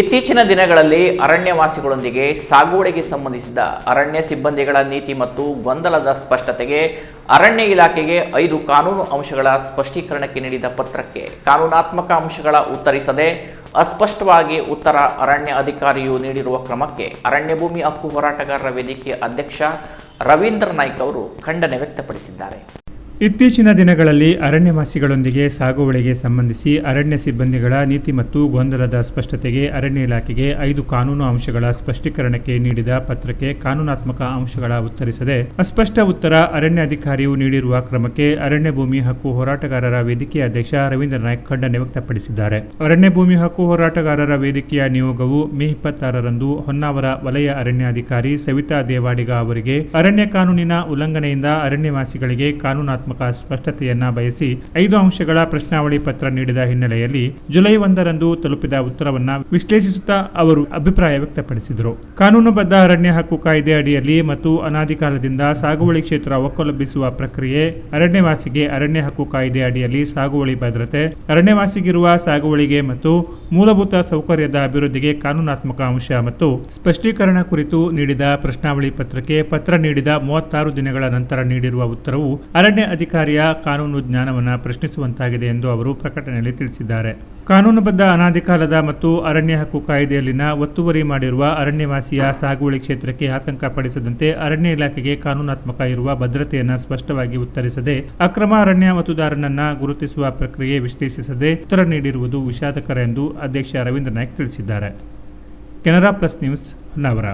ಇತ್ತೀಚಿನ ದಿನಗಳಲ್ಲಿ ಅರಣ್ಯವಾಸಿಗಳೊಂದಿಗೆ ಸಾಗುವಳಿಗೆ ಸಂಬಂಧಿಸಿದ ಅರಣ್ಯ ಸಿಬ್ಬಂದಿಗಳ ನೀತಿ ಮತ್ತು ಗೊಂದಲದ ಸ್ಪಷ್ಟತೆಗೆ ಅರಣ್ಯ ಇಲಾಖೆಗೆ ಐದು ಕಾನೂನು ಅಂಶಗಳ ಸ್ಪಷ್ಟೀಕರಣಕ್ಕೆ ನೀಡಿದ ಪತ್ರಕ್ಕೆ ಕಾನೂನಾತ್ಮಕ ಅಂಶಗಳ ಉತ್ತರಿಸದೆ ಅಸ್ಪಷ್ಟವಾಗಿ ಉತ್ತರ ಅರಣ್ಯ ಅಧಿಕಾರಿಯು ನೀಡಿರುವ ಕ್ರಮಕ್ಕೆ ಅರಣ್ಯ ಭೂಮಿ ಹಕ್ಕು ಹೋರಾಟಗಾರರ ವೇದಿಕೆಯ ಅಧ್ಯಕ್ಷ ರವೀಂದ್ರ ನಾಯ್ಕ್ ಅವರು ಖಂಡನೆ ವ್ಯಕ್ತಪಡಿಸಿದ್ದಾರೆ. ಇತ್ತೀಚಿನ ದಿನಗಳಲ್ಲಿ ಅರಣ್ಯವಾಸಿಗಳೊಂದಿಗೆ ಸಾಗುವಳಿಗೆ ಸಂಬಂಧಿಸಿ ಅರಣ್ಯ ಸಿಬ್ಬಂದಿಗಳ ನೀತಿ ಮತ್ತು ಗೊಂದಲದ ಸ್ಪಷ್ಟತೆಗೆ ಅರಣ್ಯ ಇಲಾಖೆಗೆ ಐದು ಕಾನೂನು ಅಂಶಗಳ ಸ್ಪಷ್ಟೀಕರಣಕ್ಕೆ ನೀಡಿದ ಪತ್ರಕ್ಕೆ ಕಾನೂನಾತ್ಮಕ ಅಂಶಗಳ ಉತ್ತರಿಸದೆ ಅಸ್ಪಷ್ಟ ಉತ್ತರ ಅರಣ್ಯ ಅಧಿಕಾರಿಯು ನೀಡಿರುವ ಕ್ರಮಕ್ಕೆ ಅರಣ್ಯ ಭೂಮಿ ಹಕ್ಕು ಹೋರಾಟಗಾರರ ವೇದಿಕೆಯ ಅಧ್ಯಕ್ಷ ರವೀಂದ್ರ ನಾಯ್ಕ್ ಖಂಡನೆ ವ್ಯಕ್ತಪಡಿಸಿದ್ದಾರೆ. ಅರಣ್ಯ ಭೂಮಿ ಹಕ್ಕು ಹೋರಾಟಗಾರರ ವೇದಿಕೆಯ ನಿಯೋಗವು ಮೇ ಇಪ್ಪತ್ತಾರರಂದು ಹೊನ್ನಾವರ ವಲಯ ಅರಣ್ಯಾಧಿಕಾರಿ ಸವಿತಾ ದೇವಾಡಿಗ ಅವರಿಗೆ ಅರಣ್ಯ ಕಾನೂನಿನ ಉಲ್ಲಂಘನೆಯಿಂದ ಅರಣ್ಯವಾಸಿಗಳಿಗೆ ಕಾನೂನಾತ್ಮಕ ಸ್ಪಷ್ಟತೆಯನ್ನ ಬಯಸಿ ಐದು ಅಂಶಗಳ ಪ್ರಶ್ನಾವಳಿ ಪತ್ರ ನೀಡಿದ ಹಿನ್ನೆಲೆಯಲ್ಲಿ ಜುಲೈ ಒಂದರಂದು ತಲುಪಿದ ಉತ್ತರವನ್ನ ವಿಶ್ಲೇಷಿಸುತ್ತಾ ಅವರು ಅಭಿಪ್ರಾಯ ವ್ಯಕ್ತಪಡಿಸಿದರು. ಕಾನೂನುಬದ್ಧ ಅರಣ್ಯ ಹಕ್ಕು ಕಾಯ್ದೆ ಅಡಿಯಲ್ಲಿ ಮತ್ತು ಅನಾದಿಕಾಲದಿಂದ ಸಾಗುವಳಿ ಕ್ಷೇತ್ರ ಒಕ್ಕಲೊಬ್ಬಿಸುವ ಪ್ರಕ್ರಿಯೆ, ಅರಣ್ಯವಾಸಿಗೆ ಅರಣ್ಯ ಹಕ್ಕು ಕಾಯ್ದೆ ಅಡಿಯಲ್ಲಿ ಸಾಗುವಳಿ ಭದ್ರತೆ, ಅರಣ್ಯವಾಸಿಗಿರುವ ಸಾಗುವಳಿಗೆ ಮತ್ತು ಮೂಲಭೂತ ಸೌಕರ್ಯದ ಅಭಿವೃದ್ಧಿಗೆ ಕಾನೂನಾತ್ಮಕ ಅಂಶ ಮತ್ತು ಸ್ಪಷ್ಟೀಕರಣ ಕುರಿತು ನೀಡಿದ ಪ್ರಶ್ನಾವಳಿ ಪತ್ರಕ್ಕೆ ಪತ್ರ ನೀಡಿದ ಮೂವತ್ತಾರು ದಿನಗಳ ನಂತರ ನೀಡಿರುವ ಉತ್ತರವು ಅರಣ್ಯ ಅಧಿಕಾರಿಯ ಕಾನೂನು ಜ್ಞಾನವನ್ನು ಪ್ರಶ್ನಿಸುವಂತಾಗಿದೆ ಎಂದು ಅವರು ಪ್ರಕಟಣೆಯಲ್ಲಿ ತಿಳಿಸಿದ್ದಾರೆ. ಕಾನೂನುಬದ್ಧ ಅನಾದಿಕಾಲದ ಮತ್ತು ಅರಣ್ಯ ಹಕ್ಕು ಕಾಯ್ದೆಯಲ್ಲಿನ ಒತ್ತುವರಿ ಮಾಡಿರುವ ಅರಣ್ಯವಾಸಿಯ ಸಾಗುವಳಿ ಕ್ಷೇತ್ರಕ್ಕೆ ಆತಂಕ ಪಡಿಸದಂತೆ ಅರಣ್ಯ ಇಲಾಖೆಗೆ ಕಾನೂನಾತ್ಮಕ ಇರುವ ಭದ್ರತೆಯನ್ನು ಸ್ಪಷ್ಟವಾಗಿ ಉತ್ತರಿಸದೆ, ಅಕ್ರಮ ಅರಣ್ಯ ಮತದಾರನನ್ನ ಗುರುತಿಸುವ ಪ್ರಕ್ರಿಯೆ ವಿಶ್ಲೇಷಿಸದೆ ಉತ್ತರ ನೀಡಿರುವುದು ವಿಷಾದಕರ ಎಂದು ಅಧ್ಯಕ್ಷ ರವೀಂದ್ರ ನಾಯ್ಕ್ ತಿಳಿಸಿದ್ದಾರೆ. Canara plus news Honnavar